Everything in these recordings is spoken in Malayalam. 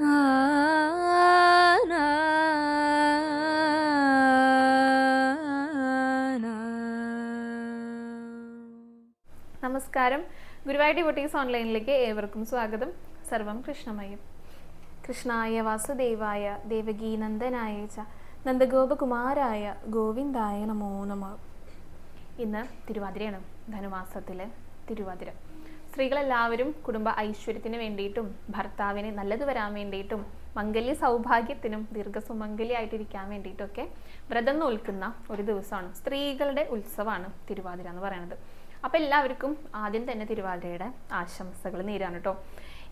നമസ്കാരം. ഗുരുവായൂർ ഡിവോട്ടീസ് ഓൺലൈനിലേക്ക് ഏവർക്കും സ്വാഗതം. സർവം കൃഷ്ണമയം. കൃഷ്ണായ വാസുദേവായ ദേവകീ നന്ദനായ ച നന്ദഗോപകുമാരായ ഗോവിന്ദായ നമോ നമ. ഇന്ന് തിരുവാതിരയാണ് ധനുമാസത്തിലെ തിരുവാതിര. സ്ത്രീകളെല്ലാവരും കുടുംബ ഐശ്വര്യത്തിന് വേണ്ടിയിട്ടും ഭർത്താവിന് നല്ലത് വരാൻ വേണ്ടിയിട്ടും മംഗല്യ സൗഭാഗ്യത്തിനും ദീർഘസുമംഗലിയായിട്ടിരിക്കാൻ വേണ്ടിയിട്ടൊക്കെ വ്രതം നോൽക്കുന്ന ഒരു ദിവസമാണ് സ്ത്രീകളുടെ ഉത്സവമാണ് തിരുവാതിര എന്ന് പറയുന്നത്. അപ്പോൾ എല്ലാവർക്കും ആദ്യം തന്നെ തിരുവാതിരയുടെ ആശംസകൾ നേരാണ് കേട്ടോ.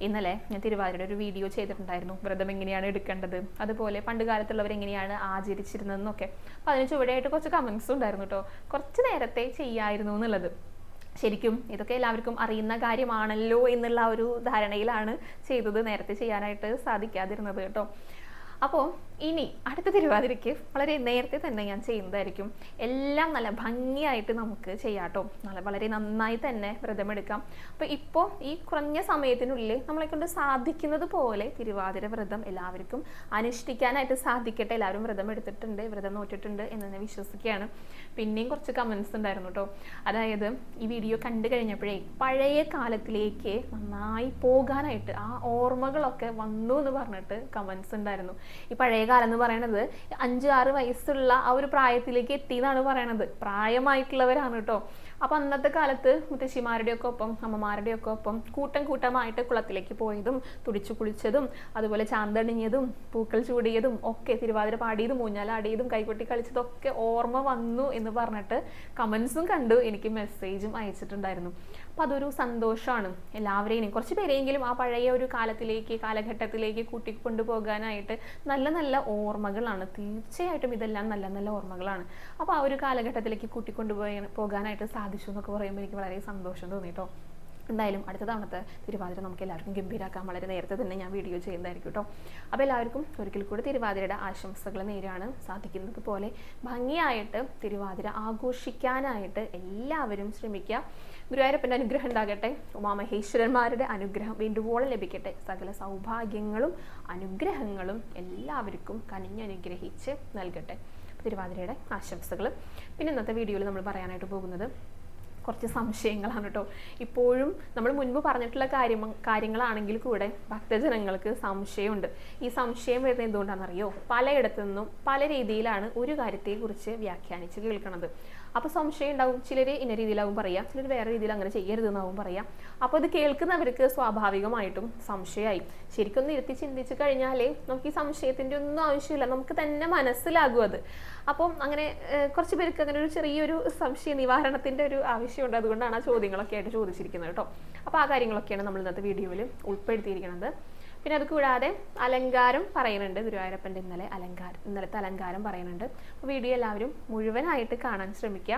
ഇന്നലെ ഞാൻ തിരുവാതിരയുടെ ഒരു വീഡിയോ ചെയ്തിട്ടുണ്ടായിരുന്നു. വ്രതം എങ്ങനെയാണ് എടുക്കേണ്ടത്? അതുപോലെ പണ്ട് കാലത്തുള്ളവർ എങ്ങനെയാണ് ആചരിച്ചിരുന്നതെന്നൊക്കെ. അപ്പോൾ അതിന് ചുവടെയായിട്ട് കുറച്ച് കമൻസും ഉണ്ടായിരുന്നു കേട്ടോ. കുറച്ച് നേരത്തെ ചെയ്യായിരുന്നു എന്നുള്ളത്. ശരിക്കും ഇതൊക്കെ എല്ലാവർക്കും അറിയുന്ന കാര്യമാണല്ലോ എന്നുള്ള ഒരു ധാരണയിലാണ് ചെയ്തത് നേരത്തെ ചെയ്യാനായിട്ട് സാധിക്കാതിരുന്നത് കേട്ടോ. അപ്പോൾ ഇനി അടുത്ത തിരുവാതിരയ്ക്ക് വളരെ നേരത്തെ തന്നെ ഞാൻ ചെയ്യുന്നതായിരിക്കും. എല്ലാം നല്ല ഭംഗിയായിട്ട് നമുക്ക് ചെയ്യാട്ടോ. നല്ല വളരെ നന്നായി തന്നെ വ്രതമെടുക്കാം. അപ്പോൾ ഇപ്പോൾ ഈ കുറഞ്ഞ സമയത്തിനുള്ളിൽ നമ്മളെ കൊണ്ട് സാധിക്കുന്നത് പോലെ തിരുവാതിര വ്രതം എല്ലാവർക്കും അനുഷ്ഠിക്കാനായിട്ട് സാധിക്കട്ടെ. എല്ലാവരും വ്രതം എടുത്തിട്ടുണ്ട് വ്രതം നോറ്റിട്ടുണ്ട് എന്ന് തന്നെ വിശ്വസിക്കുകയാണ്. പിന്നെയും കുറച്ച് കമൻസ് ഉണ്ടായിരുന്നു കേട്ടോ അതായത് ഈ വീഡിയോ കണ്ടു കഴിഞ്ഞപ്പോഴേ പഴയ കാലത്തിലേക്ക് നന്നായി പോകാനായിട്ട് ആ ഓർമ്മകളൊക്കെ വന്നു എന്ന് പറഞ്ഞിട്ട് കമൻസ് ഉണ്ടായിരുന്നു. ഈ പഴയ കാലം എന്ന് പറയണത് അഞ്ച് ആറ് വയസ്സുള്ള ആ ഒരു പ്രായത്തിലേക്ക് എത്തി എന്നാണ് പറയണത്. പ്രായമായിട്ടുള്ളവരാണ് കേട്ടോ. അപ്പൊ അന്നത്തെ കാലത്ത് മുത്തശ്ശിമാരുടെ ഒക്കെ ഒപ്പം അമ്മമാരുടെ ഒക്കെ ഒപ്പം കൂട്ടം കൂട്ടമായിട്ട് കുളത്തിലേക്ക് പോയതും തുടിച്ചു കുളിച്ചതും അതുപോലെ ചാന്തണിഞ്ഞതും പൂക്കൾ ചൂടിയതും ഒക്കെ തിരുവാതിര പാടിയതും ഊഞ്ഞാലാടിയതും കൈകൊട്ടി കളിച്ചതൊക്കെ ഓർമ്മ വന്നു എന്ന് പറഞ്ഞിട്ട് കമൻസും കണ്ടു. എനിക്ക് മെസ്സേജും അയച്ചിട്ടുണ്ടായിരുന്നു. അപ്പം അതൊരു സന്തോഷമാണ്. എല്ലാവരെയും കുറച്ച് പേരെങ്കിലും ആ പഴയ ഒരു കാലത്തിലേക്ക് കാലഘട്ടത്തിലേക്ക് കൂട്ടിക്കൊണ്ടുപോകാനായിട്ട് നല്ല നല്ല ഓർമ്മകളാണ്. തീർച്ചയായിട്ടും ഇതെല്ലാം നല്ല നല്ല ഓർമ്മകളാണ്. അപ്പോൾ ആ ഒരു കാലഘട്ടത്തിലേക്ക് കൂട്ടിക്കൊണ്ടുപോയി പോകാനായിട്ട് സാധിച്ചു എന്നൊക്കെ പറയുമ്പോൾ എനിക്ക് വളരെ സന്തോഷം തോന്നി കേട്ടോ എന്തായാലും അടുത്ത തവണത്തെ തിരുവാതിര നമുക്ക് എല്ലാവർക്കും ഗംഭീരാക്കാൻ വളരെ നേരത്തെ തന്നെ ഞാൻ വീഡിയോ ചെയ്യുന്നതായിരിക്കും കേട്ടോ അപ്പോൾ എല്ലാവർക്കും ഒരിക്കൽ കൂടി തിരുവാതിരയുടെ ആശംസകൾ നേരാണ്. സാധിക്കുന്നത് പോലെ ഭംഗിയായിട്ട് തിരുവാതിര ആഘോഷിക്കാനായിട്ട് എല്ലാവരും ശ്രമിക്കുക. ഗുരുവായൂരപ്പന്റെ അനുഗ്രഹം ഉണ്ടാകട്ടെ. ഉമാമഹേശ്വരന്മാരുടെ അനുഗ്രഹം വേണ്ടുവോളം ലഭിക്കട്ടെ. സകല സൗഭാഗ്യങ്ങളും അനുഗ്രഹങ്ങളും എല്ലാവർക്കും കനിഞ്ഞനുഗ്രഹിച്ച് നൽകട്ടെ. തിരുവാതിരയുടെ ആശംസകൾ പിന്നെ ഇന്നത്തെ വീഡിയോയിൽ നമ്മൾ പറയാനായിട്ട് പോകുന്നത് കുറച്ച് സംശയങ്ങളാണ് കേട്ടോ ഇപ്പോഴും നമ്മൾ മുൻപ് പറഞ്ഞിട്ടുള്ള കാര്യം കാര്യങ്ങളാണെങ്കിൽ കൂടെ ഭക്തജനങ്ങൾക്ക് സംശയമുണ്ട്. ഈ സംശയം വരുന്നത് എന്തുകൊണ്ടാണെന്നറിയോ? പലയിടത്തു നിന്നും പല രീതിയിലാണ് ഒരു കാര്യത്തെക്കുറിച്ച് വ്യാഖ്യാനിച്ച് കേൾക്കുന്നത് അപ്പോൾ സംശയം ഉണ്ടാവും. ചിലർ ഇന്ന രീതിയിലാവും പറയാം. ചിലർ വേറെ രീതിയിൽ അങ്ങനെ ചെയ്യരുത് ചെയ്യരുതെന്നാവും പറയാം. അപ്പോൾ ഇത് കേൾക്കുന്നവർക്ക് സ്വാഭാവികമായിട്ടും സംശയമായി. ശരിക്കും ഒന്ന് ഇരുത്തി ചിന്തിച്ച് കഴിഞ്ഞാലേ നമുക്ക് ഈ സംശയത്തിന്റെ ഒന്നും ആവശ്യമില്ല. നമുക്ക് തന്നെ മനസ്സിലാകും അത്. അപ്പം അങ്ങനെ കുറച്ച് പേർക്ക് അങ്ങനെ ഒരു ചെറിയൊരു സംശയ നിവാരണത്തിന്റെ ഒരു ആവശ്യമുണ്ട്. അതുകൊണ്ടാണ് ആ ചോദ്യങ്ങളൊക്കെ ആയിട്ട് ചോദിച്ചിരിക്കുന്നത് കേട്ടോ. അപ്പോൾ ആ കാര്യങ്ങളൊക്കെയാണ് നമ്മൾ ഇന്നത്തെ വീഡിയോയിൽ ഉൾപ്പെടുത്തിയിരിക്കുന്നത്. പിന്നെ അത് കൂടാതെ അലങ്കാരം പറയുന്നുണ്ട് ഗുരുവായൂരപ്പന്റെ ഇന്നലെ അലങ്കാരം ഇന്നലത്തെ അലങ്കാരം പറയുന്നുണ്ട്. അപ്പോൾ വീഡിയോ എല്ലാവരും മുഴുവനായിട്ട് കാണാൻ ശ്രമിക്കുക.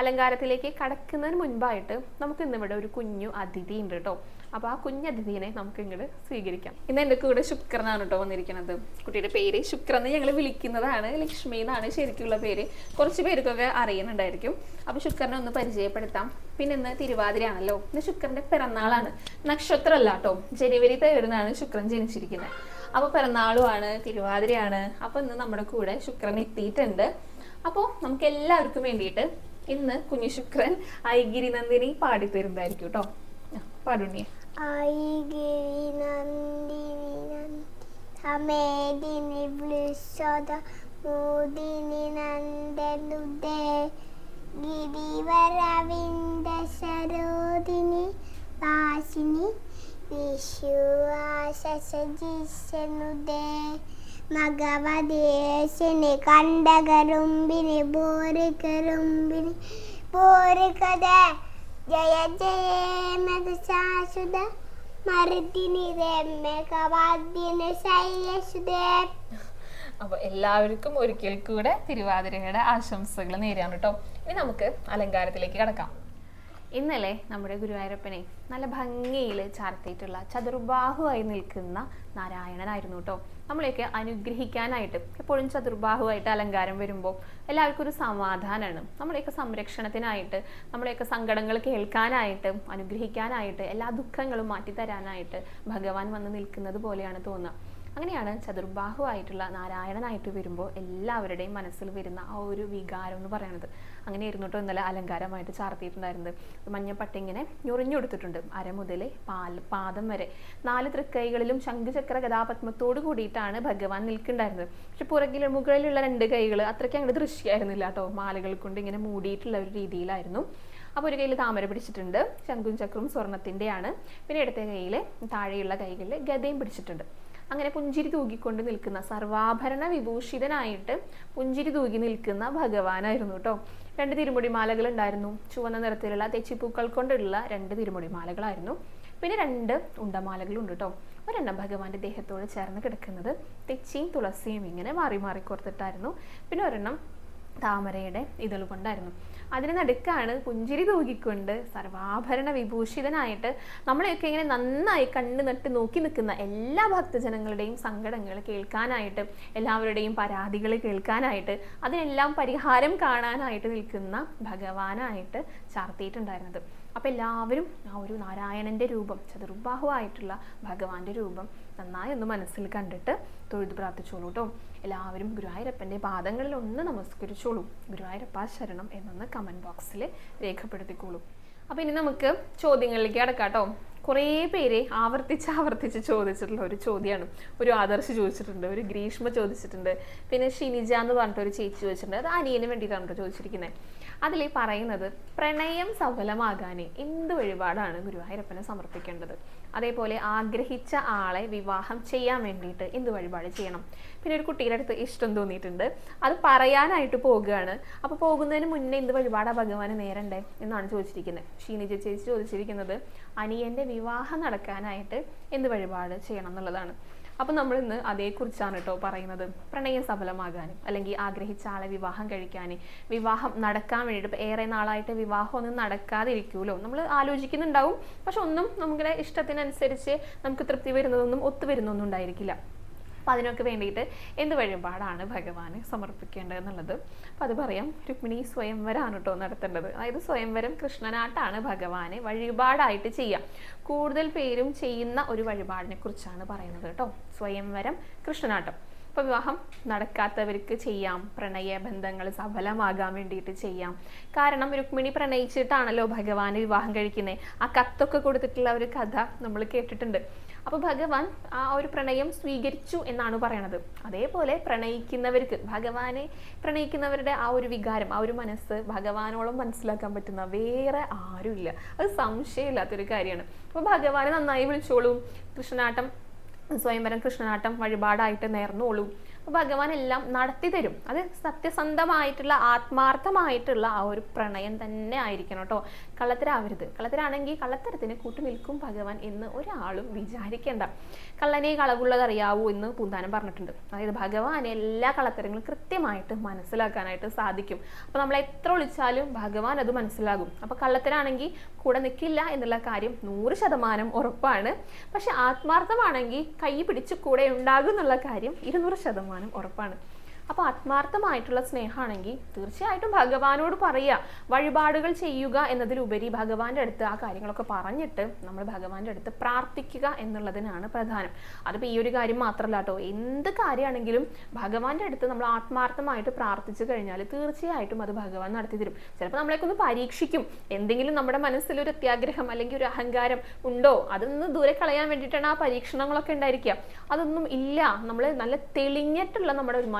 അലങ്കാരത്തിലേക്ക് കടക്കുന്നതിന് മുൻപായിട്ട് നമുക്ക് ഇന്നിവിടെ ഒരു കുഞ്ഞു അതിഥി ഉണ്ട് കേട്ടോ. അപ്പോൾ ആ കുഞ്ഞു അതിഥിനെ നമുക്ക് ഇങ്ങോട്ട് സ്വീകരിക്കാം. ഇന്ന് എന്റെ കൂടെ ശുക്രനാണ് കേട്ടോ വന്നിരിക്കുന്നത് കുട്ടിയുടെ പേര് ശുക്രൻ എന്ന് ഞങ്ങൾ വിളിക്കുന്നതാണ്. ലക്ഷ്മി എന്നാണ് ശരിക്കുള്ള പേര്. കുറച്ച് പേർക്കൊക്കെ അറിയുന്നുണ്ടായിരിക്കും. അപ്പോൾ ശുക്രനെ ഒന്ന് പരിചയപ്പെടുത്താം. പിന്നെ ഇന്ന് തിരുവാതിരയാണല്ലോ. ഇന്ന് ശുക്രന്റെ പിറന്നാളാണ്. നക്ഷത്രമല്ല കേട്ടോ ജനുവരി തേർഡിനാണ് ശുക്രൻ ജനിച്ചിരിക്കുന്നത്. അപ്പോൾ പിറന്നാളുമാണ് തിരുവാതിരയാണ്. അപ്പോൾ ഇന്ന് നമ്മുടെ കൂടെ ശുക്രൻ എത്തിയിട്ടുണ്ട്. അപ്പോൾ നമുക്ക് എല്ലാവർക്കും വേണ്ടിയിട്ട് ഇന്ന് കുഞ്ഞു ശുക്രൻ ഐഗിരി നന്ദിനി പാടിത്തരുന്നതായിരിക്കും കേട്ടോ പാടുണ്ണിയ ഐഗിരി നന്ദിനി നന്ദി സമേദിനി വൃഷദ മോദിനി നന്ദനുദേ ഗിരിവരവിന്ദ സരോദിനി വാസിനി വിശ്വാസജിസനുദേ മകവദേശിനി കണ്ടകരുമ്പിനി ബോരികരുമ്പിനി ബോരികദേ ജയ ജയ മധുശാസുത അപ്പൊ എല്ലാവർക്കും ഒരിക്കൽ കൂടെ തിരുവാതിരയുടെ ആശംസകൾ നേരാണ് കേട്ടോ. ഇനി നമുക്ക് അലങ്കാരത്തിലേക്ക് കടക്കാം. ഇന്നലെ നമ്മുടെ ഗുരുവായൂരപ്പനെ നല്ല ഭംഗിയിൽ ചാർത്തിയിട്ടുള്ള ചതുർബാഹുവായി നിൽക്കുന്ന നാരായണനായിരുന്നു കേട്ടോ. നമ്മളെയൊക്കെ അനുഗ്രഹിക്കാനായിട്ട് എപ്പോഴും ചതുർബാഹുവായിട്ട് അലങ്കാരം വരുമ്പോൾ എല്ലാവർക്കും ഒരു സമാധാനമാണ്. നമ്മളെയൊക്കെ സംരക്ഷണത്തിനായിട്ട് നമ്മളെയൊക്കെ സങ്കടങ്ങൾ കേൾക്കാനായിട്ട് അനുഗ്രഹിക്കാനായിട്ട് എല്ലാ ദുഃഖങ്ങളും മാറ്റിത്തരാനായിട്ട് ഭഗവാൻ വന്ന് നിൽക്കുന്നത് പോലെയാണ് തോന്നുക. അങ്ങനെയാണ് ചതുർബാഹുവായിട്ടുള്ള നാരായണനായിട്ട് വരുമ്പോൾ എല്ലാവരുടെയും മനസ്സിൽ വരുന്ന ആ ഒരു വികാരം എന്ന് പറയുന്നത്. അങ്ങനെ കേട്ടോ ഇന്നലെ അലങ്കാരമായിട്ട് ചാർത്തിയിട്ടുണ്ടായിരുന്നത്. മഞ്ഞപ്പട്ട ഇങ്ങനെ ഞൊറിഞ്ഞെടുത്തിട്ടുണ്ട് അര മുതൽ പാൽ പാദം വരെ. നാല് തൃക്കൈകളിലും ശംഖുചക്ര കഥാപത്മത്തോട് കൂടിയിട്ടാണ് ഭഗവാൻ നിൽക്കുന്നുണ്ടായിരുന്നത്. പക്ഷെ പുറകിൽ മുകളിലുള്ള രണ്ട് കൈകൾ അത്രയ്ക്ക് അങ്ങോട്ട് ദൃശ്യമായിരുന്നില്ല കേട്ടോ. മാലകൾ കൊണ്ട് ഇങ്ങനെ മൂടിയിട്ടുള്ള ഒരു രീതിയിലായിരുന്നു. അപ്പോൾ ഒരു കയ്യിൽ താമര പിടിച്ചിട്ടുണ്ട്. ശംഖും ചക്രവും സ്വർണത്തിന്റെയാണ് പിന്നെ ഇടത്തെ കയ്യിൽ താഴെയുള്ള കൈകളിൽ ഗതയും പിടിച്ചിട്ടുണ്ട്. അങ്ങനെ പുഞ്ചിരി തൂകിക്കൊണ്ട് നിൽക്കുന്ന സർവാഭരണ വിഭൂഷിതനായിട്ട് പുഞ്ചിരി തൂകി നിൽക്കുന്ന ഭഗവാനായിരുന്നു കേട്ടോ രണ്ട് തിരുമുടി മാലകൾ ഉണ്ടായിരുന്നു. ചുവന്ന നിറത്തിലുള്ള തെച്ചിപ്പൂക്കൾ കൊണ്ടുള്ള രണ്ട് തിരുമുടി മാലകളായിരുന്നു പിന്നെ രണ്ട് ഉണ്ടമാലകളുണ്ട് കേട്ടോ ഒരെണ്ണം ഭഗവാന്റെ ദേഹത്തോട് ചേർന്ന് കിടക്കുന്നത് തെച്ചിയും തുളസിയും ഇങ്ങനെ മാറി മാറി കോർത്തിട്ടായിരുന്നു. പിന്നെ ഒരെണ്ണം താമരയുടെ ഇതൾ കൊണ്ടായിരുന്നു. അതിന് നടുക്കാണ് പുഞ്ചിരി തൂകിക്കൊണ്ട് സർവാഭരണ വിഭൂഷിതനായിട്ട് നമ്മളെയൊക്കെ ഇങ്ങനെ നന്നായി കണ്ണു നട്ട് നോക്കി നിൽക്കുന്ന എല്ലാ ഭക്തജനങ്ങളുടെയും സങ്കടങ്ങൾ കേൾക്കാനായിട്ട് എല്ലാവരുടെയും പരാതികൾ കേൾക്കാനായിട്ട് അതിനെല്ലാം പരിഹാരം കാണാനായിട്ട് നിൽക്കുന്ന ഭഗവാനായിട്ട് ചാർത്തിയിട്ടുണ്ടായിരുന്നത്. അപ്പോൾ എല്ലാവരും ആ ഒരു നാരായണന്റെ രൂപം ചതുർബാഹുവായിട്ടുള്ള ഭഗവാന്റെ രൂപം നന്നായി ഒന്ന് മനസ്സിൽ കണ്ടിട്ട് തൊഴുത് പ്രാർത്ഥിച്ചോളൂ കേട്ടോ എല്ലാവരും ഗുരുവായൂരപ്പന്റെ പാദങ്ങളിൽ ഒന്ന് നമസ്കരിച്ചോളൂ. ഗുരുവായൂരപ്പ ശരണം എന്നൊന്ന് കമന്റ് ബോക്സിൽ രേഖപ്പെടുത്തിക്കോളൂ. അപ്പോൾ ഇനി നമുക്ക് ചോദ്യങ്ങളിലേക്ക് അടക്കാം കേട്ടോ കുറേ പേര് ആവർത്തിച്ച് ആവർത്തിച്ച് ചോദിച്ചിട്ടുള്ള ഒരു ചോദ്യമാണ് ഒരു ആദർശ് ചോദിച്ചിട്ടുണ്ട് ഒരു ഗ്രീഷ്മ ചോദിച്ചിട്ടുണ്ട് പിന്നെ ഷിനിജ എന്ന് പറഞ്ഞിട്ട് ഒരു ചേച്ചി ചോദിച്ചിട്ടുണ്ട്. അത് അനിയന് വേണ്ടിയിട്ടാണ് ചോദിച്ചിരിക്കുന്നത് അതിൽ പറയുന്നത് പ്രണയം സഫലമാകാൻ എന്ത് വഴിപാടാണ് ഗുരുവായൂരപ്പനെ സമർപ്പിക്കേണ്ടത്? അതേപോലെ ആഗ്രഹിച്ച ആളെ വിവാഹം ചെയ്യാൻ വേണ്ടിയിട്ട് എന്ത് വഴിപാട് ചെയ്യണം? പിന്നെ ഒരു കുട്ടിയുടെ അടുത്ത് ഇഷ്ടം തോന്നിയിട്ടുണ്ട്. അത് പറയാനായിട്ട് പോകുകയാണ്. അപ്പോൾ പോകുന്നതിന് മുന്നേ എന്ത് വഴിപാടാ ഭഗവാന് നേരണ്ടേ എന്നാണ് ചോദിച്ചിരിക്കുന്നത്. ഷീനിജ ചേച്ചി ചോദിച്ചിരിക്കുന്നത് അനിയന്റെ വിവാഹം നടക്കാനായിട്ട് എന്ത് വഴിപാട് ചെയ്യണം എന്നുള്ളതാണ്. അപ്പം നമ്മൾ ഇന്ന് അതേക്കുറിച്ചാണ് കേട്ടോ പറയുന്നത്. പ്രണയം സഫലമാകാനും അല്ലെങ്കിൽ ആഗ്രഹിച്ച ആളെ വിവാഹം കഴിക്കാനും വിവാഹം നടക്കാൻ വേണ്ടിയിട്ട് ഇപ്പം ഏറെ നാളായിട്ട് വിവാഹം ഒന്നും നടക്കാതിരിക്കുമല്ലോ നമ്മൾ ആലോചിക്കുന്നുണ്ടാവും. പക്ഷെ ഒന്നും നമ്മുടെ ഇഷ്ടത്തിനനുസരിച്ച് നമുക്ക് തൃപ്തി വരുന്നതൊന്നും ഒത്തു വരുന്നൊന്നും ഉണ്ടായിരിക്കില്ല. അപ്പം അതിനൊക്കെ വേണ്ടിയിട്ട് എന്ത് വഴിപാടാണ് ഭഗവാന് സമർപ്പിക്കേണ്ടത് എന്നുള്ളത്. അപ്പം അത് പറയാം. രുക്മിണി സ്വയംവരമാണ് കേട്ടോ നടത്തേണ്ടത്. അതായത് സ്വയംവരം കൃഷ്ണനാട്ടാണ് ഭഗവാനെ വഴിപാടായിട്ട് ചെയ്യാം. കൂടുതൽ പേരും ചെയ്യുന്ന ഒരു വഴിപാടിനെ കുറിച്ചാണ് പറയുന്നത് കേട്ടോ. സ്വയംവരം കൃഷ്ണനാട്ടം. ഇപ്പോൾ വിവാഹം നടക്കാത്തവർക്ക് ചെയ്യാം. പ്രണയ ബന്ധങ്ങൾ സഫലമാകാൻ വേണ്ടിയിട്ട് ചെയ്യാം. കാരണം രുക്മിണി പ്രണയിച്ചിട്ടാണല്ലോ ഭഗവാന് വിവാഹം കഴിക്കുന്നത് ആ കത്തൊക്കെ കൊടുത്തിട്ടുള്ള ഒരു കഥ നമ്മൾ കേട്ടിട്ടുണ്ട്. അപ്പോൾ ഭഗവാൻ ആ ഒരു പ്രണയം സ്വീകരിച്ചു എന്നാണ് പറയണത്. അതേപോലെ പ്രണയിക്കുന്നവർക്ക് ഭഗവാനെ പ്രണയിക്കുന്നവരുടെ ആ ഒരു വികാരം ആ ഒരു മനസ്സ് ഭഗവാനോളം മനസ്സിലാക്കാൻ പറ്റുന്ന വേറെ ആരുമില്ല. അത് സംശയമില്ലാത്തൊരു കാര്യമാണ്. അപ്പോൾ ഭഗവാനെ നന്നായി വിളിച്ചോളും. കൃഷ്ണനാട്ടം സ്വയംവരം കൃഷ്ണനാട്ടം വഴിപാടായിട്ട് നേർന്നോളൂ ഭഗവാൻ എല്ലാം നടത്തി തരും അത് സത്യസന്ധമായിട്ടുള്ള ആത്മാർത്ഥമായിട്ടുള്ള ആ ഒരു പ്രണയം തന്നെ ആയിരിക്കണം കേട്ടോ. കള്ളത്തരാവരുത്. കള്ളത്തരാണെങ്കിൽ കള്ളത്തരത്തിന് കൂട്ടുനിൽക്കും ഭഗവാൻ എന്ന് ഒരാളും വിചാരിക്കേണ്ട. കള്ളനെ കളവുള്ളതറിയാവൂ എന്ന് പൂന്താനം പറഞ്ഞിട്ടുണ്ട്. അതായത് ഭഗവാൻ എല്ലാ കള്ളത്തരങ്ങളും കൃത്യമായിട്ട് മനസ്സിലാക്കാനായിട്ട് സാധിക്കും. അപ്പോൾ നമ്മൾ എത്ര ഒളിച്ചാലും ഭഗവാൻ അത് മനസ്സിലാകും. അപ്പോൾ കള്ളത്തരാണെങ്കിൽ കൂടെ നിൽക്കില്ല എന്നുള്ള കാര്യം നൂറ് ശതമാനം ഉറപ്പാണ്. പക്ഷെ ആത്മാർത്ഥമാണെങ്കിൽ കൈ പിടിച്ച് കൂടെ ഉണ്ടാകും എന്നുള്ള കാര്യം ഇരുന്നൂറ് ശതമാനം ഉറപ്പാണ്. അപ്പോൾ ആത്മാർത്ഥമായിട്ടുള്ള സ്നേഹമാണെങ്കിൽ തീർച്ചയായിട്ടും ഭഗവാനോട് പറയുക വഴിപാടുകൾ ചെയ്യുക എന്നതിലുപരി ഭഗവാന്റെ അടുത്ത് ആ കാര്യങ്ങളൊക്കെ പറഞ്ഞിട്ട് നമ്മൾ ഭഗവാന്റെ അടുത്ത് പ്രാർത്ഥിക്കുക എന്നുള്ളതിനാണ് പ്രധാനം. അതിപ്പോൾ ഈ ഒരു കാര്യം മാത്രമല്ല കേട്ടോ. എന്ത് കാര്യമാണെങ്കിലും ഭഗവാന്റെ അടുത്ത് നമ്മൾ ആത്മാർത്ഥമായിട്ട് പ്രാർത്ഥിച്ചു കഴിഞ്ഞാൽ തീർച്ചയായിട്ടും അത് ഭഗവാൻ നടത്തി തരും. ചിലപ്പോൾ നമ്മളെക്കൊന്ന് പരീക്ഷിക്കും. എന്തെങ്കിലും നമ്മുടെ മനസ്സിൽ ഒരു അത്യാഗ്രഹം അല്ലെങ്കിൽ ഒരു അഹങ്കാരം ഉണ്ടോ? അതൊന്ന് ദൂരെ കളയാൻ വേണ്ടിയിട്ടാണ് ആ പരീക്ഷണങ്ങളൊക്കെ ഉണ്ടായിരിക്കുക. അതൊന്നും ഇല്ല. നമ്മൾ നല്ല തെളിഞ്ഞിട്ടുള്ള നമ്മുടെ ഒരു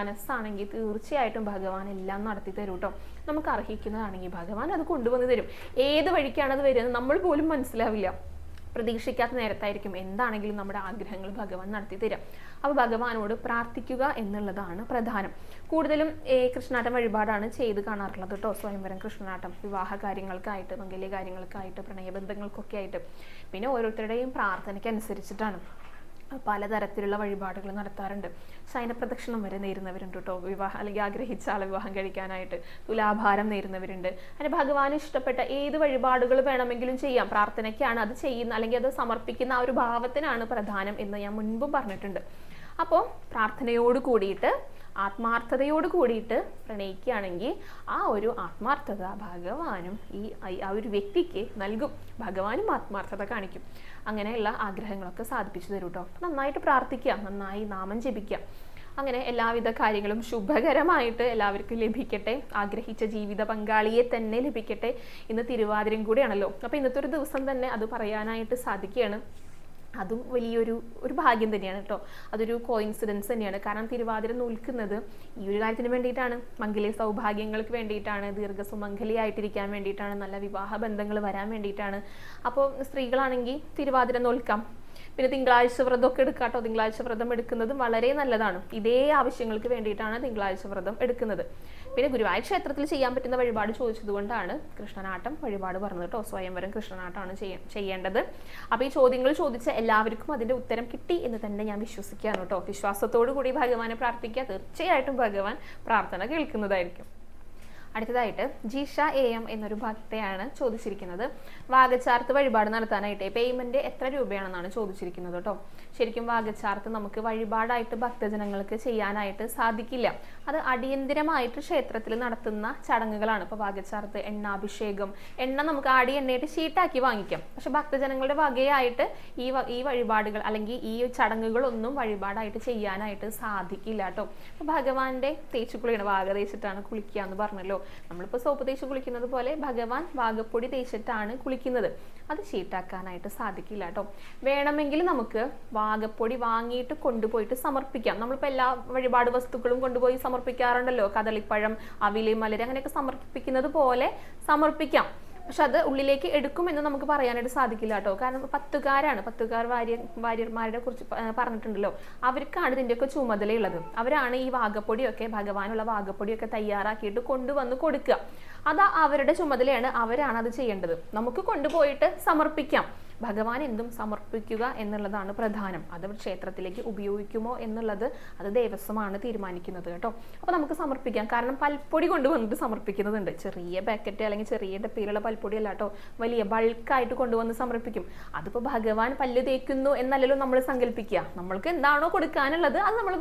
മനസ്സാണെങ്കിൽ തീർച്ചയായിട്ടും ഭഗവാൻ എല്ലാം നടത്തി തരും കേട്ടോ നമുക്ക് അർഹിക്കുന്നതാണെങ്കിൽ ഭഗവാൻ അത് കൊണ്ടുവന്ന് തരും. ഏത് വഴിക്കാണ് അത് വരുന്നത് നമ്മൾ പോലും മനസ്സിലാവില്ല. പ്രതീക്ഷിക്കാത്ത നേരത്തായിരിക്കും എന്താണെങ്കിലും നമ്മുടെ ആഗ്രഹങ്ങൾ ഭഗവാൻ നടത്തി തരാം. അപ്പോൾ ഭഗവാനോട് പ്രാർത്ഥിക്കുക എന്നുള്ളതാണ് പ്രധാനം. കൂടുതലും കൃഷ്ണാട്ടം വഴിപാടാണ് ചെയ്ത് കാണാറുള്ളത് കേട്ടോ സ്വയംവരം കൃഷ്ണനാട്ടം വിവാഹ കാര്യങ്ങൾക്കായിട്ട് മംഗല്യ കാര്യങ്ങൾക്കായിട്ട് പ്രണയബന്ധങ്ങൾക്കൊക്കെ ആയിട്ട്. പിന്നെ ഓരോരുത്തരുടെയും പ്രാർത്ഥനയ്ക്ക് അനുസരിച്ചിട്ടാണ് പലതരത്തിലുള്ള വഴിപാടുകൾ നടത്താറുണ്ട്. ശയനപ്രദക്ഷിണം വരെ നേരുന്നവരുണ്ട് കേട്ടോ. വിവാഹം അല്ലെങ്കിൽ ആഗ്രഹിച്ച ആളെ വിവാഹം കഴിക്കാനായിട്ട് തുലാഭാരം നേരുന്നവരുണ്ട്. അങ്ങനെ ഭഗവാന് ഇഷ്ടപ്പെട്ട ഏത് വഴിപാടുകൾ വേണമെങ്കിലും ചെയ്യാം. പ്രാർത്ഥനയ്ക്കാണ് അത് ചെയ്യുന്ന അല്ലെങ്കിൽ അത് സമർപ്പിക്കുന്ന ആ ഒരു ഭാവത്തിനാണ് പ്രധാനം എന്ന് ഞാൻ മുൻപും പറഞ്ഞിട്ടുണ്ട്. അപ്പോൾ പ്രാർത്ഥനയോട് കൂടിയിട്ട് ആത്മാർത്ഥതയോട് കൂടിയിട്ട് പ്രണയിക്കുകയാണെങ്കിൽ ആ ഒരു ആത്മാർത്ഥത ഭഗവാനും ഈ ആ ഒരു വ്യക്തിക്ക് നൽകും. ഭഗവാനും ആത്മാർത്ഥത കാണിക്കും. അങ്ങനെയുള്ള ആഗ്രഹങ്ങളൊക്കെ സാധിപ്പിച്ചു തരും കേട്ടോ നന്നായിട്ട് പ്രാർത്ഥിക്കുക നന്നായി നാമം ജപിക്കുക. അങ്ങനെ എല്ലാവിധ കാര്യങ്ങളും ശുഭകരമായിട്ട് എല്ലാവർക്കും ലഭിക്കട്ടെ. ആഗ്രഹിച്ച ജീവിത പങ്കാളിയെ തന്നെ ലഭിക്കട്ടെ. ഇന്ന് തിരുവാതിരം കൂടിയാണല്ലോ. അപ്പോൾ ഇന്നത്തെ ഒരു ദിവസം തന്നെ അത് പറയാനായിട്ട് സാധിക്കുകയാണ്. അതും വലിയൊരു ഒരു ഭാഗ്യം തന്നെയാണ് കേട്ടോ. അതൊരു കോയിൻസിഡൻസ് തന്നെയാണ്. കാരണം തിരുവാതിര നോൽക്കുന്നത് ഈ ഒരു കാര്യത്തിന് വേണ്ടിയിട്ടാണ്. മംഗല്യ സൗഭാഗ്യങ്ങൾക്ക് വേണ്ടിയിട്ടാണ്. ദീർഘസുമംഗലിയായിട്ടിരിക്കാൻ വേണ്ടിയിട്ടാണ്. നല്ല വിവാഹ ബന്ധങ്ങൾ വരാൻ വേണ്ടിയിട്ടാണ്. അപ്പോൾ സ്ത്രീകളാണെങ്കിൽ തിരുവാതിര നോൽക്കാം പിന്നെ തിങ്കളാഴ്ച വ്രതമൊക്കെ എടുക്കാട്ടോ തിങ്കളാഴ്ച വ്രതം എടുക്കുന്നതും വളരെ നല്ലതാണ്. ഇതേ ആവശ്യങ്ങൾക്ക് വേണ്ടിയിട്ടാണ് തിങ്കളാഴ്ച വ്രതം എടുക്കുന്നത്. പിന്നെ ഗുരുവായൂർ ക്ഷേത്രത്തിൽ ചെയ്യാൻ പറ്റുന്ന വഴിപാട് ചോദിച്ചതുകൊണ്ടാണ് കൃഷ്ണനാട്ടം വഴിപാട് പറഞ്ഞത് കേട്ടോ. സ്വയംവരം കൃഷ്ണനാട്ടമാണ് ചെയ്യേണ്ടത്. അപ്പോൾ ഈ ചോദ്യങ്ങൾ ചോദിച്ച എല്ലാവർക്കും അതിന്റെ ഉത്തരം കിട്ടി എന്ന് തന്നെ ഞാൻ വിശ്വസിക്കുകയാണ് കേട്ടോ. വിശ്വാസത്തോടു കൂടി ഭഗവാനെ പ്രാർത്ഥിക്കുക. തീർച്ചയായിട്ടും ഭഗവാൻ പ്രാർത്ഥന കേൾക്കുന്നതായിരിക്കും. അടുത്തതായിട്ട് ജീഷ എ എം എന്നൊരു ഭക്തയാണ് ചോദിച്ചിരിക്കുന്നത്. വാഗച്ചാർത്ത് വഴിപാട് നടത്താനായിട്ട്. പേയ്മെന്റ് എത്ര രൂപയാണെന്നാണ് ചോദിച്ചിരിക്കുന്നത് കേട്ടോ ശരിക്കും വാഗച്ചാർത്ത് നമുക്ക് വഴിപാടായിട്ട് ഭക്തജനങ്ങൾക്ക് ചെയ്യാനായിട്ട് സാധിക്കില്ല. അത് അടിയന്തിരമായിട്ട് ക്ഷേത്രത്തിൽ നടത്തുന്ന ചടങ്ങുകളാണ്. ഇപ്പോൾ വാഗച്ചാർത്ത് എണ്ണാഭിഷേകം എണ്ണ നമുക്ക് ആടി എണ്ണയായിട്ട് ഷീട്ടാക്കി വാങ്ങിക്കാം. പക്ഷെ ഭക്തജനങ്ങളുടെ വകയായിട്ട് ഈ ഈ വഴിപാടുകൾ അല്ലെങ്കിൽ ഈ ചടങ്ങുകളൊന്നും വഴിപാടായിട്ട് ചെയ്യാനായിട്ട് സാധിക്കില്ല കേട്ടോ അപ്പോൾ ഭഗവാന്റെ തേച്ചുകുളിയാണ് വാഗ തേച്ചിട്ടാണ് കുളിക്കുക എന്ന് പറഞ്ഞല്ലോ. നമ്മളിപ്പോൾ സോപ്പ് തേച്ച് കുളിക്കുന്നത് പോലെ ഭഗവാൻ വാഗപ്പൊടി തേച്ചിട്ടാണ് കുളിക്കുന്നത് അത് ഷീട്ടാക്കാനായിട്ട് സാധിക്കില്ല കേട്ടോ വേണമെങ്കിൽ നമുക്ക് വാഗപ്പൊടി വാങ്ങിയിട്ട് കൊണ്ടുപോയിട്ട് സമർപ്പിക്കാം. നമ്മളിപ്പോൾ എല്ലാ വഴിപാട് വസ്തുക്കളും കൊണ്ടുപോയി സമർപ്പിക്കാറുണ്ടല്ലോ. കദളിപ്പഴം അവിലി മലര് അങ്ങനെയൊക്കെ സമർപ്പിക്കുന്നത് പോലെ സമർപ്പിക്കാം. പക്ഷെ അത് ഉള്ളിലേക്ക് എടുക്കുമെന്ന് നമുക്ക് പറയാനായിട്ട് സാധിക്കില്ല കേട്ടോ. കാരണം പത്തുകാരാണ് പത്തുകാർ വാര്യ വാര്യന്മാരുടെ കുറിച്ച് പറഞ്ഞിട്ടുണ്ടല്ലോ. അവർക്കാണ് ഇതിന്റെയൊക്കെ ചുമതലയുള്ളത് അവരാണ് ഈ വാഗപ്പൊടിയൊക്കെ ഭഗവാനുള്ള വാഗപ്പൊടിയൊക്കെ തയ്യാറാക്കിയിട്ട് കൊണ്ടുവന്ന് കൊടുക്കുക. അത് അവരുടെ ചുമതലയാണ് അവരാണ് അത് ചെയ്യേണ്ടത്. നമുക്ക് കൊണ്ടുപോയിട്ട് സമർപ്പിക്കാം. ഭഗവാൻ എന്തും സമർപ്പിക്കുക എന്നുള്ളതാണ് പ്രധാനം. അത് ക്ഷേത്രത്തിലേക്ക് ഉപയോഗിക്കുമോ എന്നുള്ളത് അത് ദേവസ്വമാണ് തീരുമാനിക്കുന്നത് കേട്ടോ. അപ്പോൾ നമുക്ക് സമർപ്പിക്കാം. കാരണം പൽപ്പൊടി കൊണ്ടുവന്നിട്ട് സമർപ്പിക്കുന്നതുണ്ട്. ചെറിയ പാക്കറ്റ് അല്ലെങ്കിൽ ചെറിയ ഡപ്പിയിലുള്ള പൽപ്പൊടി അല്ല കേട്ടോ. വലിയ ബൾക്കായിട്ട് കൊണ്ടുവന്ന് സമർപ്പിക്കും. അതിപ്പോൾ ഭഗവാൻ പല്ല് തേക്കുന്നു എന്നല്ലല്ലോ നമ്മൾ സങ്കല്പിക്കുക. നമ്മൾക്ക് എന്താണോ കൊടുക്കാനുള്ളത് അത് നമ്മൾ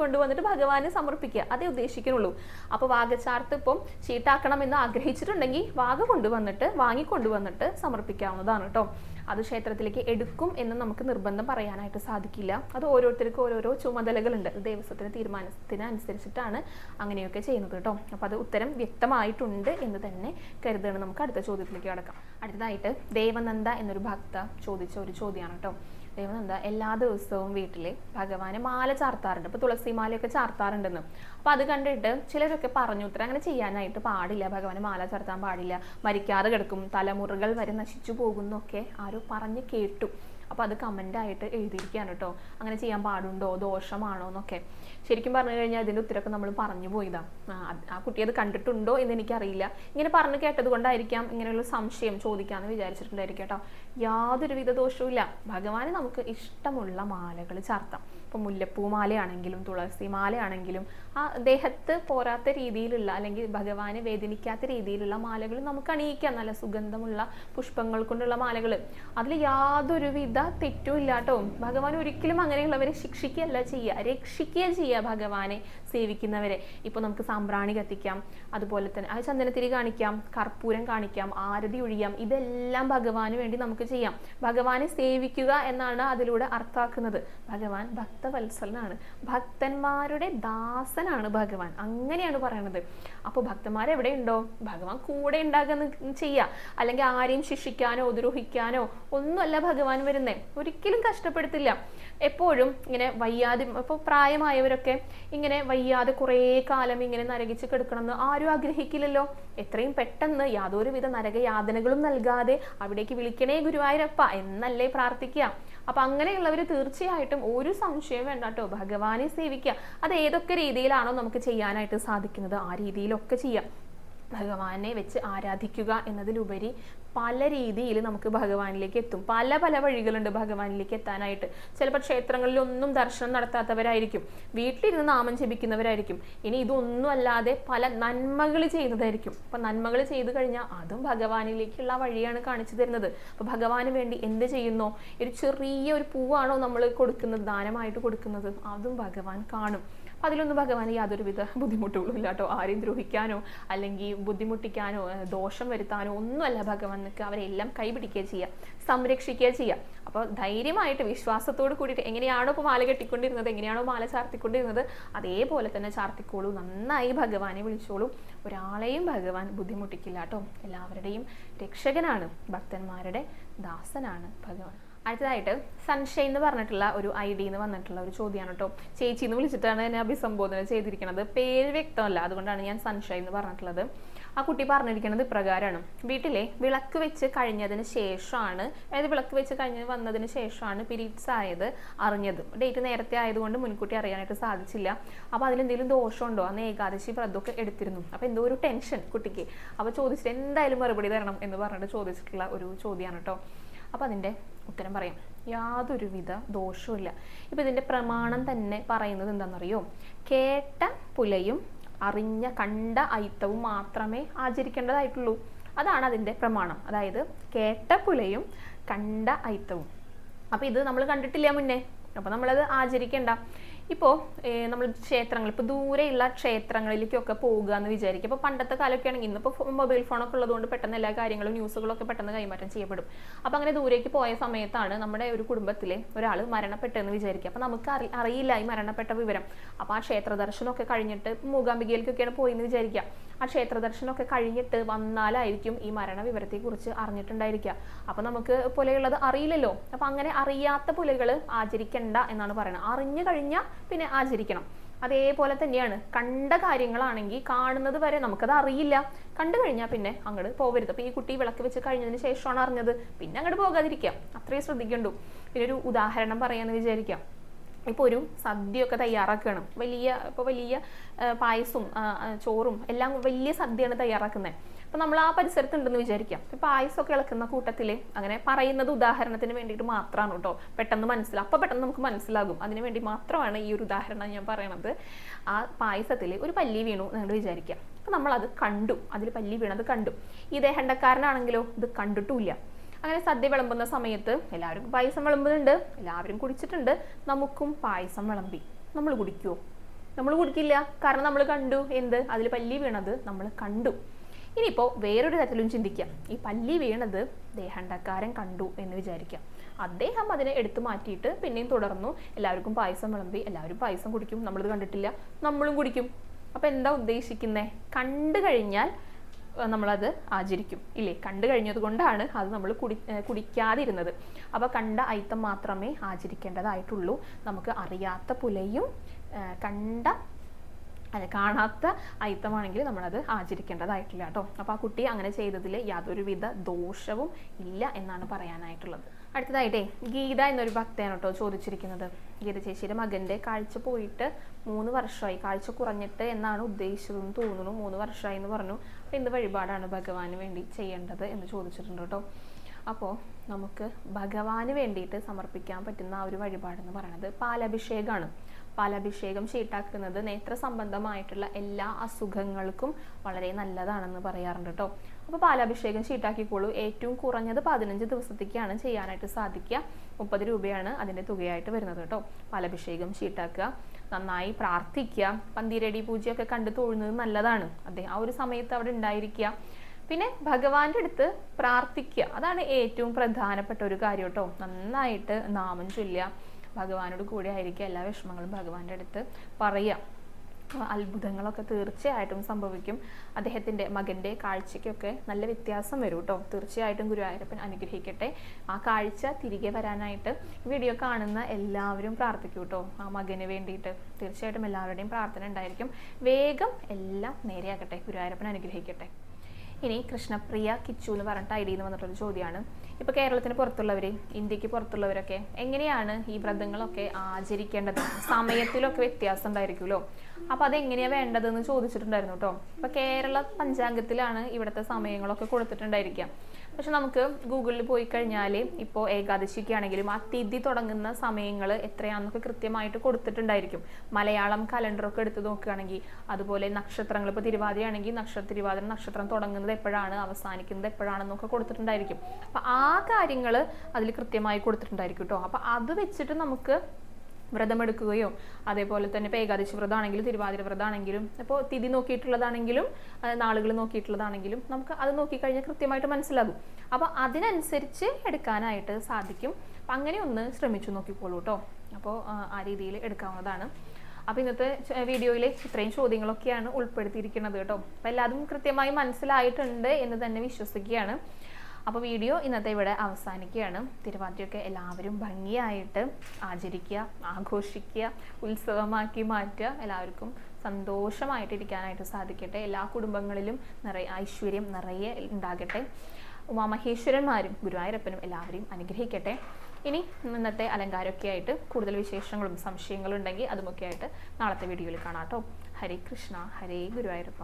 കൊണ്ടുവന്നിട്ട് ഭഗവാന് സമർപ്പിക്കുക. അതേ ഉദ്ദേശിക്കുന്നുള്ളൂ. അപ്പോൾ വാഗച്ചാർത്ത് ഇപ്പം ചീട്ടാക്കണം എന്ന് ആഗ്രഹിച്ചിട്ടുണ്ടെങ്കിൽ വാഗ കൊണ്ടുവന്നിട്ട് വാങ്ങിക്കൊണ്ടുവന്നിട്ട് സമർപ്പിക്കാവുന്നതാണ് കേട്ടോ. അത് ക്ഷേത്രത്തിലേക്ക് എടുക്കും എന്ന് നമുക്ക് നിർബന്ധം പറയാനായിട്ട് സാധിക്കില്ല. അത് ഓരോരുത്തർക്കും ഓരോരോ ചുമതലകളുണ്ട്. ദേവസ്വത്തിന്റെ തീരുമാനത്തിനനുസരിച്ചിട്ടാണ് അങ്ങനെയൊക്കെ ചെയ്യുന്നത് കേട്ടോ. അപ്പോൾ അത് ഉത്തരം വ്യക്തമായിട്ടുണ്ട് എന്ന് തന്നെ കരുതുകയാണ്. നമുക്ക് അടുത്ത ചോദ്യത്തിലേക്ക് കടക്കാം. അടുത്തതായിട്ട് ദേവനന്ദ എന്നൊരു ഭക്ത ചോദിച്ച ഒരു ചോദ്യമാണ് കേട്ടോ. ദേവനന്ദ എല്ലാ ദിവസവും വീട്ടിൽ ഭഗവാന് മാല ചാർത്താറുണ്ട്. ഇപ്പോൾ തുളസി മാലയൊക്കെ ചാർത്താറുണ്ടെന്ന്. അപ്പോൾ അത് കണ്ടിട്ട് ചിലരൊക്കെ പറഞ്ഞു ഉത്തരം അങ്ങനെ ചെയ്യാനായിട്ട് പാടില്ല. ഭഗവാന് മാല ചാർത്താൻ പാടില്ല. മരിക്കാതെ കിടക്കും. തലമുറകൾ വരെ നശിച്ചു പോകുന്നൊക്കെ ആരോ പറഞ്ഞ് കേട്ടു. അപ്പോൾ അത് കമന്റായിട്ട് എഴുതിയിരിക്കുകയാണ് കേട്ടോ അങ്ങനെ ചെയ്യാൻ പാടുണ്ടോ? ദോഷമാണോ എന്നൊക്കെ. ശരിക്കും പറഞ്ഞു കഴിഞ്ഞാൽ അതിന്റെ ഉത്തരമൊക്കെ നമ്മൾ പറഞ്ഞു പോയതാ. ആ, കുട്ടി അത് കണ്ടിട്ടുണ്ടോ എന്ന് എനിക്കറിയില്ല. ഇങ്ങനെ പറഞ്ഞു കേട്ടത് കൊണ്ടായിരിക്കാം ഇങ്ങനെയുള്ള സംശയം ചോദിക്കാമെന്ന് വിചാരിച്ചിട്ടുണ്ടായിരിക്കും കേട്ടോ. യാതൊരുവിധ ദോഷവുമില്ല. ഭഗവാന് നമുക്ക് ഇഷ്ടമുള്ള മാലകൾ ചാർത്താം. ഇപ്പം മുല്ലപ്പൂ മാലയാണെങ്കിലും തുളസി മാലയാണെങ്കിലും ആ ദേഹത്ത് പോരാത്ത രീതിയിലുള്ള അല്ലെങ്കിൽ ഭഗവാനെ വേദനിക്കാത്ത രീതിയിലുള്ള മാലകൾ നമുക്ക് അണിയിക്കാം. നല്ല സുഗന്ധമുള്ള പുഷ്പങ്ങൾ കൊണ്ടുള്ള മാലകൾ അതിൽ യാതൊരുവിധ തെറ്റും ഇല്ലാട്ടോ. ഭഗവാൻ ഒരിക്കലും അങ്ങനെയുള്ളവരെ ശിക്ഷിക്കുകയല്ല ചെയ്യുക. രക്ഷിക്കുക ചെയ്യുക ഭഗവാനെ സേവിക്കുന്നവരെ. ഇപ്പോൾ നമുക്ക് സാമ്പ്രാണി കത്തിക്കാം. അതുപോലെ തന്നെ അത് ചന്ദനത്തിരി കാണിക്കാം. കർപ്പൂരം കാണിക്കാം. ആരതി ഒഴിയാം ഇതെല്ലാം ഭഗവാന് വേണ്ടി നമുക്ക് ചെയ്യാം. ഭഗവാനെ സേവിക്കുക എന്നാണ് അതിലൂടെ അർത്ഥാക്കുന്നത് ഭഗവാൻ ഭക്തവത്സലനാണ് ഭക്തന്മാരുടെ ദാസനാണ് ഭഗവാൻ. അങ്ങനെയാണ് പറയണത്. അപ്പോൾ ഭക്തന്മാർ എവിടെയുണ്ടോ? ഭഗവാൻ കൂടെ ഉണ്ടാകുന്ന ചെയ്യുക അല്ലെങ്കിൽ ആരെയും ശിക്ഷിക്കാനോ ഉദ്രോഹിക്കാനോ ഒന്നുമല്ല ഭഗവാൻ വരുന്നേ. ഒരിക്കലും കഷ്ടപ്പെടുത്തില്ല. എപ്പോഴും ഇങ്ങനെ വയ്യാതെ ഇപ്പോൾ പ്രായമായവരൊക്കെ ഇങ്ങനെ വയ്യാതെ കുറേ കാലം ഇങ്ങനെ നരകിച്ച് കിടക്കണമെന്ന് ആരും ആഗ്രഹിക്കില്ലല്ലോ. എത്രയും പെട്ടെന്ന് യാതൊരുവിധ നരകയാതനകളും നൽകാതെ അവിടേക്ക് വിളിക്കണേ ഗുരുവായൂരപ്പ എന്നല്ലേ പ്രാർത്ഥിക്കുക അപ്പൊ അങ്ങനെയുള്ളവർ തീർച്ചയായിട്ടും ഒരു സംശയം വേണ്ട കേട്ടോ ഭഗവാനെ സേവിക്കുക അത് ഏതൊക്കെ രീതിയിലാണോ നമുക്ക് ചെയ്യാനായിട്ട് സാധിക്കുന്നത്? ആ രീതിയിലൊക്കെ ചെയ്യാം. ഭഗവാനെ വെച്ച് ആരാധിക്കുക എന്നതിലുപരി പല രീതിയിൽ നമുക്ക് ഭഗവാനിലേക്ക് എത്തും. പല പല വഴികളുണ്ട് ഭഗവാനിലേക്ക് എത്താനായിട്ട്. ചിലപ്പോൾ ക്ഷേത്രങ്ങളിലൊന്നും ദർശനം നടത്താത്തവരായിരിക്കും. വീട്ടിലിരുന്ന് നാമം ജപിക്കുന്നവരായിരിക്കും. ഇനി ഇതൊന്നും അല്ലാതെ പല നന്മകൾ ചെയ്യുന്നതായിരിക്കും. അപ്പൊ നന്മകൾ ചെയ്തു കഴിഞ്ഞാൽ അതും ഭഗവാനിലേക്കുള്ള വഴിയാണ് കാണിച്ചു തരുന്നത്. അപ്പൊ ഭഗവാന് വേണ്ടി എന്ത് ചെയ്യുന്നോ? ഒരു ചെറിയ ഒരു പൂവാണോ നമ്മൾ കൊടുക്കുന്നത്? ദാനമായിട്ട് കൊടുക്കുന്നത്. അതും ഭഗവാൻ കാണും. അതിലൊന്നും ഭഗവാന് യാതൊരുവിധ ബുദ്ധിമുട്ടുകളും ഇല്ല കേട്ടോ ആരെയും ദ്രോഹിക്കാനോ അല്ലെങ്കിൽ ബുദ്ധിമുട്ടിക്കാനോ ദോഷം വരുത്താനോ ഒന്നുമല്ല ഭഗവാൻ നിൽക്കുക അവരെല്ലാം കൈപിടിക്കുക ചെയ്യുക സംരക്ഷിക്കുക ചെയ്യുക അപ്പോൾ ധൈര്യമായിട്ട് വിശ്വാസത്തോട് കൂടിയിട്ട് എങ്ങനെയാണോ ഇപ്പോൾ മാല കെട്ടിക്കൊണ്ടിരുന്നത് എങ്ങനെയാണോ മാല ചാർത്തിക്കൊണ്ടിരുന്നത് അതേപോലെ തന്നെ ചാർത്തിക്കോളൂ. നന്നായി ഭഗവാനെ വിളിച്ചോളൂ. ഒരാളെയും ഭഗവാൻ ബുദ്ധിമുട്ടിക്കില്ല കേട്ടോ എല്ലാവരുടെയും രക്ഷകനാണ് ഭക്തന്മാരുടെ ദാസനാണ് ഭഗവാൻ. അടുത്തതായിട്ട് സൺഷൈൻ എന്ന് പറഞ്ഞിട്ടുള്ള ഒരു ഐ ഡി എന്ന് വന്നിട്ടുള്ള ഒരു ചോദ്യമാണ് കേട്ടോ ചേച്ചി എന്ന് വിളിച്ചിട്ടാണ് എന്നെ അഭിസംബോധന ചെയ്തിരിക്കുന്നത് പേര് വ്യക്തമല്ല അതുകൊണ്ടാണ് ഞാൻ സൺഷൈൻ എന്ന് പറഞ്ഞിട്ടുള്ളത്. ആ കുട്ടി പറഞ്ഞിരിക്കുന്നത് ഇപ്രകാരമാണ് വീട്ടിലെ വിളക്ക് വെച്ച് കഴിഞ്ഞതിന് ശേഷമാണ് അതായത് വിളക്ക് വെച്ച് കഴിഞ്ഞ് വന്നതിന് ശേഷമാണ് പിരീഡ്സ് ആയത് അറിഞ്ഞത്. ഡേറ്റ് നേരത്തെ ആയതുകൊണ്ട് മുൻകൂട്ടി അറിയാനായിട്ട് സാധിച്ചില്ല. അപ്പോൾ അതിലെന്തെങ്കിലും ദോഷമുണ്ടോ? അന്ന് ഏകാദശി വ്രതമൊക്കെ എടുത്തിരുന്നു. അപ്പോൾ എന്തോ ഒരു ടെൻഷൻ കുട്ടിക്ക്. അപ്പോൾ ചോദിച്ചിട്ട് എന്തായാലും മറുപടി തരണം എന്ന് പറഞ്ഞിട്ട് ചോദിച്ചിട്ടുള്ള ഒരു ചോദ്യമാണ് കേട്ടോ അപ്പോൾ അതിന്റെ ഉത്തരം പറയും. യാതൊരുവിധ ദോഷവുമില്ല. ഇപ്പം ഇതിന്റെ പ്രമാണം തന്നെ പറയുന്നത് എന്താണെന്നറിയോ കേട്ട പുലയും അറിഞ്ഞ കണ്ട അയിത്തവും മാത്രമേ ആചരിക്കേണ്ടതായിട്ടുള്ളൂ. അതാണ് അതിന്റെ പ്രമാണം. അതായത് കേട്ട പുലയും കണ്ട അയിത്തവും. അപ്പോൾ ഇത് നമ്മൾ കണ്ടിട്ടില്ല മുന്നേ. അപ്പോൾ നമ്മളത് ആചരിക്കേണ്ട. ഇപ്പോൾ നമ്മൾ ക്ഷേത്രങ്ങൾ ഇപ്പോൾ ദൂരെയുള്ള ക്ഷേത്രങ്ങളിലേക്കൊക്കെ പോകുക എന്ന് വിചാരിക്കും. ഇപ്പോൾ പണ്ടത്തെ കാലമൊക്കെ ആണെങ്കിൽ ഇന്നിപ്പോൾ മൊബൈൽ ഫോണൊക്കെ ഉള്ളതുകൊണ്ട് പെട്ടെന്ന് എല്ലാ കാര്യങ്ങളും ന്യൂസുകളൊക്കെ പെട്ടെന്ന് കൈമാറ്റം ചെയ്യപ്പെടും. അപ്പോൾ അങ്ങനെ ദൂരേക്ക് പോയ സമയത്താണ് നമ്മുടെ ഒരു കുടുംബത്തിലെ ഒരാൾ മരണപ്പെട്ടെന്ന് വിചാരിക്കുക. അപ്പോൾ നമുക്ക് അറി അറിയില്ല ഈ മരണപ്പെട്ട വിവരം. അപ്പോൾ ആ ക്ഷേത്ര ദർശനമൊക്കെ കഴിഞ്ഞിട്ട് മൂകാംബികയിലേക്കൊക്കെയാണ് പോയെന്ന് വിചാരിക്കുക. ആ ക്ഷേത്ര ദർശനമൊക്കെ കഴിഞ്ഞിട്ട് വന്നാലായിരിക്കും ഈ മരണ വിവരത്തെക്കുറിച്ച് അറിഞ്ഞിട്ടുണ്ടായിരിക്കുക. അപ്പോൾ നമുക്ക് പുലയുള്ളത് അറിയില്ലല്ലോ. അപ്പോൾ അങ്ങനെ അറിയാത്ത പുലകൾ ആചരിക്കണ്ട എന്നാണ് പറയുന്നത് അറിഞ്ഞു കഴിഞ്ഞാൽ പിന്നെ ആചരിക്കണം. അതേപോലെ തന്നെയാണ്. കണ്ട കാര്യങ്ങളാണെങ്കിൽ കാണുന്നത് വരെ നമുക്കത് അറിയില്ല. കണ്ടു കഴിഞ്ഞാൽ പിന്നെ അങ്ങോട്ട് പോകരുത് അപ്പോൾ ഈ കുട്ടി വിളക്ക് വെച്ച് കഴിഞ്ഞതിന് ശേഷമാണ് അറിഞ്ഞത്. പിന്നെ അങ്ങോട്ട് പോകാതിരിക്കാം. അത്രയും ശ്രദ്ധിക്കണ്ടു. പിന്നെ ഒരു ഉദാഹരണം പറയാമെന്ന് വിചാരിക്കാം. ഇപ്പോൾ ഒരു സദ്യയൊക്കെ തയ്യാറാക്കണം. വലിയ ഇപ്പോൾ വലിയ പായസും പായസവും ചോറും എല്ലാം വലിയ സദ്യയാണ് തയ്യാറാക്കുന്നത് അപ്പോൾ നമ്മൾ ആ പരിസരത്തുണ്ടെന്ന് വിചാരിക്കാം. ഇപ്പോൾ ആയുസൊക്കെ ഇളക്കുന്ന കൂട്ടത്തിൽ അങ്ങനെ പറയുന്നത് ഉദാഹരണത്തിന് വേണ്ടിയിട്ട് മാത്രമാണ് കേട്ടോ. പെട്ടെന്ന് മനസ്സിലാവും അപ്പോൾ പെട്ടെന്ന് നമുക്ക് മനസ്സിലാകും. അതിനുവേണ്ടി മാത്രമാണ് ഈ ഒരു ഉദാഹരണം ഞാൻ പറയണത്. ആ പായസത്തിൽ ഒരു പല്ലി വീണു നിങ്ങൾ വിചാരിക്കാം. അപ്പോൾ നമ്മളത് കണ്ടു. അതിൽ പല്ലി വീണത് കണ്ടു. ഈ ദേഹണ്ടക്കാരനാണെങ്കിലോ ഇത് കണ്ടിട്ടുമില്ല. അങ്ങനെ സദ്യ വിളമ്പുന്ന സമയത്ത് എല്ലാവരും പായസം വിളമ്പുന്നുണ്ട്. എല്ലാവരും കുടിച്ചിട്ടുണ്ട്. നമുക്കും പായസം വിളമ്പി. നമ്മൾ കുടിക്കുമോ നമ്മൾ കുടിക്കില്ല. കാരണം നമ്മൾ കണ്ടു. എന്ത്? അതിൽ പല്ലി വീണത് നമ്മൾ കണ്ടു. ഇനിയിപ്പോൾ വേറൊരു തരത്തിലും ചിന്തിക്കാം. ഈ പല്ലി വീണത് ദേഹണ്ടക്കാരൻ കണ്ടു എന്ന് വിചാരിക്കാം. അദ്ദേഹം അതിനെ എടുത്തു മാറ്റിയിട്ട് പിന്നെയും തുടർന്നു. എല്ലാവർക്കും പായസം വിളമ്പി എല്ലാവരും പായസം കുടിക്കും. നമ്മളിത് കണ്ടിട്ടില്ല. നമ്മളും കുടിക്കും. അപ്പോൾ എന്താ ഉദ്ദേശിക്കുന്നത് കണ്ടു കഴിഞ്ഞാൽ നമ്മളത് ആചരിക്കും. ഇല്ലേ? കണ്ടു കഴിഞ്ഞത് കൊണ്ടാണ് അത് നമ്മൾ കുടി കുടിക്കാതിരുന്നത്. അപ്പോൾ കണ്ട ഐത്തം മാത്രമേ ആചരിക്കേണ്ടതായിട്ടുള്ളൂ. നമുക്ക് അറിയാത്ത പുലയും കണ്ട അല്ല കാണാത്ത ഐത്തമാണെങ്കിൽ നമ്മളത് ആചരിക്കേണ്ടതായിട്ടില്ല കേട്ടോ. അപ്പോൾ ആ കുട്ടി അങ്ങനെ ചെയ്തതിൽ യാതൊരുവിധ ദോഷവും ഇല്ല എന്നാണ് പറയാനായിട്ടുള്ളത്. അടുത്തതായിട്ടേ ഗീത എന്നൊരു ഭക്തയാണ് കേട്ടോ ചോദിച്ചിരിക്കുന്നത്. ഗീത ചേച്ചിയുടെ മകന്റെ കാഴ്ച പോയിട്ട് മൂന്ന് വർഷമായി കാഴ്ച കുറഞ്ഞിട്ട് എന്നാണ് ഉദ്ദേശിച്ചതെന്ന് തോന്നുന്നു. മൂന്ന് വർഷമായി എന്ന് പറഞ്ഞു. അപ്പോൾ എന്ത് വഴിപാടാണ് ഭഗവാന് വേണ്ടി ചെയ്യേണ്ടത് എന്ന് ചോദിച്ചിട്ടുണ്ട് കേട്ടോ. അപ്പോൾ നമുക്ക് ഭഗവാന് വേണ്ടിയിട്ട് സമർപ്പിക്കാൻ പറ്റുന്ന ആ ഒരു വഴിപാടെന്ന് പറയുന്നത് പാലഭിഷേകമാണ് പാലഭിഷേകം ഷീട്ടാക്കുന്നത് നേത്ര സംബന്ധമായിട്ടുള്ള എല്ലാ അസുഖങ്ങൾക്കും വളരെ നല്ലതാണെന്ന് പറയാറുണ്ട് കേട്ടോ അപ്പോൾ പാലാഭിഷേകം ഷീട്ടാക്കിക്കോളൂ ഏറ്റവും കുറഞ്ഞത് പതിനഞ്ച് ദിവസത്തേക്കാണ് ചെയ്യാനായിട്ട് സാധിക്കുക. മുപ്പത് രൂപയാണ് അതിന്റെ തുകയായിട്ട് വരുന്നത് കേട്ടോ പാലാഭിഷേകം ഷീട്ടാക്കുക നന്നായി പ്രാർത്ഥിക്കുക. പന്തിരടി പൂജയൊക്കെ കണ്ടു തൊഴുന്നത് നല്ലതാണ്. അതെ ആ ഒരു സമയത്ത് അവിടെ ഉണ്ടായിരിക്കുക. പിന്നെ ഭഗവാന്റെ അടുത്ത് പ്രാർത്ഥിക്കുക. അതാണ് ഏറ്റവും പ്രധാനപ്പെട്ട ഒരു കാര്യം കേട്ടോ നന്നായിട്ട് നാമം ചൊല്ലുക. ഭഗവാനോട് കൂടെ ആയിരിക്കുക എല്ലാ വിഷമങ്ങളും ഭഗവാന്റെ അടുത്ത് പറയുക ആ അത്ഭുതങ്ങളൊക്കെ തീർച്ചയായിട്ടും സംഭവിക്കും. അദ്ദേഹത്തിന്റെ മകന്റെ കാഴ്ചയ്ക്കൊക്കെ നല്ല വ്യത്യാസം വരും കേട്ടോ തീർച്ചയായിട്ടും ഗുരുവായൂരപ്പൻ അനുഗ്രഹിക്കട്ടെ. ആ കാഴ്ച തിരികെ വരാനായിട്ട് വീഡിയോ കാണുന്ന എല്ലാവരും പ്രാർത്ഥിക്കൂ കേട്ടോ ആ മകന് വേണ്ടിയിട്ട് തീർച്ചയായിട്ടും എല്ലാവരുടെയും പ്രാർത്ഥന ഉണ്ടായിരിക്കും. വേഗം എല്ലാം നേരെയാക്കട്ടെ ഗുരുവായൂരപ്പൻ അനുഗ്രഹിക്കട്ടെ. ഇനി കൃഷ്ണപ്രിയ കിച്ചു എന്ന് പറഞ്ഞിട്ട് ഐ ഡിയിൽ വന്നിട്ടൊരു ചോദ്യമാണ് ഇപ്പോൾ കേരളത്തിന് പുറത്തുള്ളവർ ഇന്ത്യയ്ക്ക് പുറത്തുള്ളവരൊക്കെ എങ്ങനെയാണ് ഈ വ്രതങ്ങളൊക്കെ ആചരിക്കേണ്ടത്? സമയത്തിലൊക്കെ വ്യത്യാസം ഉണ്ടായിരിക്കുമല്ലോ. അപ്പോൾ അതെങ്ങനെയാണ് വേണ്ടതെന്ന് ചോദിച്ചിട്ടുണ്ടായിരുന്നു കേട്ടോ അപ്പോൾ കേരള പഞ്ചാംഗത്തിലാണ് ഇവിടുത്തെ സമയങ്ങളൊക്കെ കൊടുത്തിട്ടുണ്ടായിരിക്കുക. പക്ഷെ നമുക്ക് ഗൂഗിളിൽ പോയി കഴിഞ്ഞാൽ ഇപ്പോൾ ഏകാദശിക്കാണെങ്കിലും ആ തിഥി തുടങ്ങുന്ന സമയങ്ങൾ എത്രയാണെന്നൊക്കെ കൃത്യമായിട്ട് കൊടുത്തിട്ടുണ്ടായിരിക്കും. മലയാളം കലണ്ടറൊക്കെ എടുത്ത് നോക്കുകയാണെങ്കിൽ അതുപോലെ നക്ഷത്രങ്ങൾ ഇപ്പോൾ തിരുവാതിരയാണെങ്കിൽ നക്ഷത്ര തിരുവാതിര നക്ഷത്രം തുടങ്ങുന്നത് എപ്പോഴാണ് അവസാനിക്കുന്നത് എപ്പോഴാണെന്നൊക്കെ കൊടുത്തിട്ടുണ്ടായിരിക്കും. അപ്പം ആ കാര്യങ്ങൾ അതിൽ കൃത്യമായി കൊടുത്തിട്ടുണ്ടായിരിക്കും കേട്ടോ അപ്പം അത് വെച്ചിട്ട് നമുക്ക് വ്രതമെടുക്കുകയോ അതേപോലെ തന്നെ ഇപ്പോൾ ഏകാദശി വ്രതമാണെങ്കിലും തിരുവാതിര വ്രതമാണെങ്കിലും അപ്പോൾ തിഥി നോക്കിയിട്ടുള്ളതാണെങ്കിലും നാളുകൾ നോക്കിയിട്ടുള്ളതാണെങ്കിലും നമുക്ക് അത് നോക്കിക്കഴിഞ്ഞാൽ കൃത്യമായിട്ട് മനസ്സിലാകും. അപ്പോൾ അതിനനുസരിച്ച് എടുക്കാനായിട്ട് സാധിക്കും. അപ്പം അങ്ങനെ ഒന്ന് ശ്രമിച്ചു നോക്കിക്കോളൂ കേട്ടോ. അപ്പോൾ ആ രീതിയിൽ എടുക്കാവുന്നതാണ്. അപ്പോൾ ഇന്നത്തെ വീഡിയോയിൽ ഇത്രയും ചോദ്യങ്ങളൊക്കെയാണ് ഉൾപ്പെടുത്തിയിരിക്കുന്നത് കേട്ടോ. അപ്പോൾ എല്ലാതും കൃത്യമായി മനസ്സിലായിട്ടുണ്ട് എന്ന് തന്നെ വിശ്വസിക്കുകയാണ്. അപ്പോൾ വീഡിയോ ഇന്നത്തെ ഇവിടെ അവസാനിക്കുകയാണ്. തിരുവാതിരയൊക്കെ എല്ലാവരും ഭംഗിയായിട്ട് ആചരിക്കുക ആഘോഷിക്കുക ഉത്സവമാക്കി മാറ്റുക. എല്ലാവർക്കും സന്തോഷമായിട്ടിരിക്കാനായിട്ട് സാധിക്കട്ടെ. എല്ലാ കുടുംബങ്ങളിലും നിറയെ ഐശ്വര്യം നിറയെ ഉണ്ടാകട്ടെ. ഉമാമഹേശ്വരന്മാരും ഗുരുവായൂരപ്പനും എല്ലാവരെയും അനുഗ്രഹിക്കട്ടെ. ഇനി ഇന്നത്തെ അലങ്കാരമൊക്കെ ആയിട്ട് കൂടുതൽ വിശേഷങ്ങളും സംശയങ്ങളും ഉണ്ടെങ്കിൽ അതുമൊക്കെ ആയിട്ട് നാളത്തെ വീഡിയോയിൽ കാണാം കേട്ടോ. ഹരേ കൃഷ്ണ ഹരേ ഗുരുവായൂരപ്പ.